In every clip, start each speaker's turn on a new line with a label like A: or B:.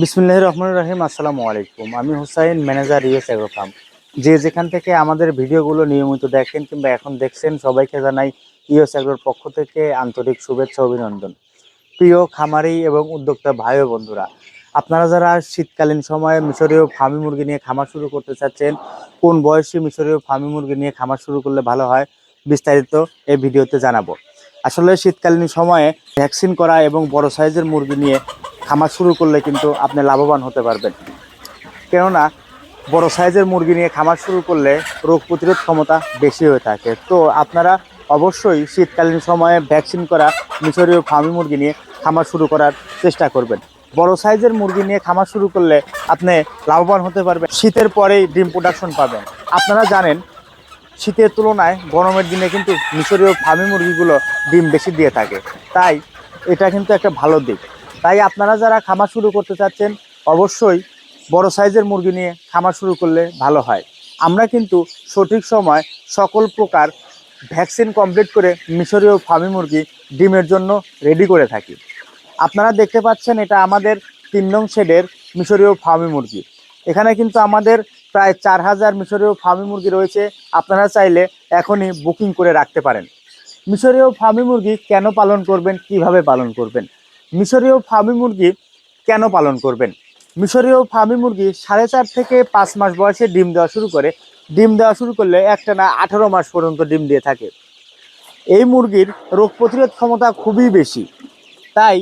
A: বিসমুল্লাহ রহমান রাহিম, আসসালামু আলাইকুম। আমি হুসাইন, ম্যানেজার ইউএস ফার্ম যে যেখান থেকে আমাদের ভিডিওগুলো নিয়মিত দেখেন কিংবা এখন দেখছেন, সবাইকে জানাই ইউএস এগ্রোর পক্ষ থেকে আন্তরিক শুভেচ্ছা, অভিনন্দন। প্রিয় খামারি এবং উদ্যোক্তা ভাই ও বন্ধুরা, আপনারা যারা শীতকালীন সময়ে মিশরীয় ফার্মি মুরগি নিয়ে খামার শুরু করতে চাচ্ছেন, কোন বয়সী মিশরীয় ফার্মি মুরগি নিয়ে খামার শুরু করলে ভালো হয়, বিস্তারিত এই ভিডিওতে জানাব। আসলে শীতকালীন সময়ে ভ্যাকসিন করা এবং বড় সাইজের মুরগি নিয়ে খামার শুরু করলে কিন্তু আপনি লাভবান হতে পারবেন। কেননা, বড় সাইজের মুরগি নিয়ে খামার শুরু করলে রোগ প্রতিরোধ ক্ষমতা বেশি হয়ে থাকে। তো আপনারা অবশ্যই শীতকালীন সময়ে ভ্যাকসিন করা মিশরীয় ফার্মি মুরগি নিয়ে খামার শুরু করার চেষ্টা করবেন। বড় সাইজের মুরগি নিয়ে খামার শুরু করলে আপনি লাভবান হতে পারবেন। শীতের পরেই ডিম প্রোডাকশন পাবেন। আপনারা জানেন, শীতের তুলনায় গরমের দিনে কিন্তু মিশরীয় ফার্মি মুরগিগুলো ডিম বেশি দিয়ে থাকে। তাই এটা কিন্তু একটা ভালো দিক। তাই আপনারা যারা খামার শুরু করতে চাচ্ছেন, অবশ্যই বড় সাইজের মুরগি নিয়ে খামার শুরু করলে ভালো হয়। আমরা কিন্তু সঠিক সময় সকল প্রকার ভ্যাকসিন কমপ্লিট করে মিশরীয় ফার্মি মুরগি ডিমের জন্য রেডি করে থাকি। আপনারা দেখতে পাচ্ছেন এটা আমাদের তিন নং শেডের মিশরীয় ফার্মি মুরগি। এখানে কিন্তু আমাদের প্রায় চার হাজার মিশরীয় ফার্মি মুরগি রয়েছে। আপনারা চাইলে এখনই বুকিং করে রাখতে পারেন। মিশরীয় ফার্মি মুরগি কেন পালন করবেন, কীভাবে পালন করবেন? মিশরীয় ফার্মি মুরগি কেন পালন করবেন? মিশরীয় ফার্মি মুরগি সাড়ে চার থেকে পাঁচ মাস বয়সে ডিম দেওয়া শুরু করে। ডিম দেওয়া শুরু করলে একটা না আঠারো মাস পর্যন্ত ডিম দিয়ে থাকে। এই মুরগির রোগ প্রতিরোধ ক্ষমতা খুবই বেশি। তাই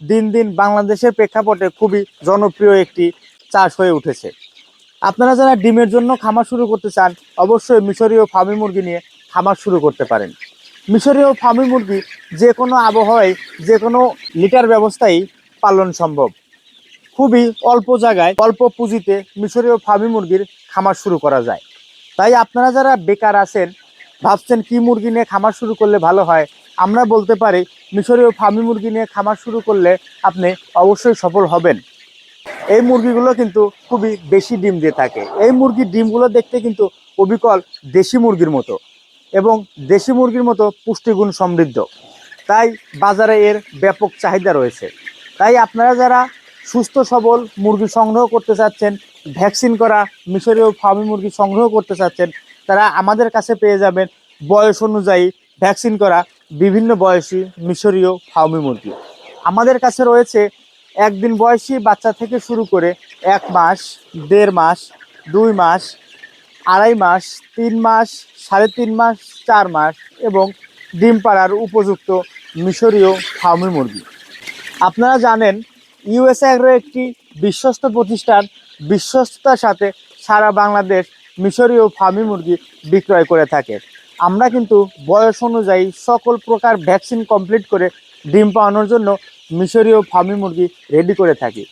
A: দিন দিন বাংলাদেশের প্রেক্ষাপটে খুবই জনপ্রিয় একটি চাষ হয়ে উঠেছে। আপনারা যারা ডিমের জন্য খামার শুরু করতে চান, অবশ্যই মিশরীয় ফার্মি মুরগি নিয়ে খামার শুরু করতে পারেন। মিশরীয় ফার্মি মুরগি যে কোনো আবহাওয়ায় যে কোনো লিটার ব্যবস্থায় পালন সম্ভব। খুবই অল্প জায়গায় অল্প পুঁজিতে মিশরীয় ফার্মি মুরগির খামার শুরু করা যায়। তাই আপনারা যারা বেকার আছেন, ভাবছেন কি মুরগি নিয়ে খামার শুরু করলে ভালো হয়, আমরা বলতে পারি মিশরীয় ফার্মি মুরগি নিয়ে খামার শুরু করলে আপনি অবশ্যই সফল হবেন। এই মুরগিগুলো কিন্তু খুবই বেশি ডিম দিয়ে থাকে। এই মুরগির ডিমগুলো দেখতে কিন্তু অবিকল দেশি মুরগির মতো। এবং দেশি মুরগির মতো পুষ্টিগুণ সমৃদ্ধ। তাই বাজারে এর ব্যাপক চাহিদা রয়েছে। তাই আপনারা যারা সুস্থ, সবল মুরগি সংগ্রহ করতে চাচ্ছেন, ভ্যাকসিন করা, মিশরীয় ফার্মি মুরগি সংগ্রহ করতে চাচ্ছেন, তারা আমাদের কাছে পেয়ে যাবেন বয়স অনুযায়ী ভ্যাকসিন করা বিভিন্ন বয়সী মিশরীয় ফার্মি মুরগি। আমাদের কাছে রয়েছে একদিন বয়সী বাচ্চা থেকে শুরু করে এক মাস, দেড় মাস, দুই মাস আড়াই মাস, তিন মাস, সাড়ে তিন মাস, চার মাস এবং ডিম পাড়ার উপযুক্ত মিশরীয় ফার্মি মুরগি। আপনারা জানেন, ইউএসএ অ্যাগ্রো একটি বিশ্বস্ত প্রতিষ্ঠান, বিশ্বস্ততার সাথে সারা বাংলাদেশ মিশরীয় ফার্মি মুরগি বিক্রয় করে থাকে। আমরা কিন্তু বয়স অনুযায়ী সকল প্রকার ভ্যাকসিন কমপ্লিট করে ডিম পাওয়ানোর জন্য মিশরীয় ফার্মি মুরগি রেডি করে থাকি।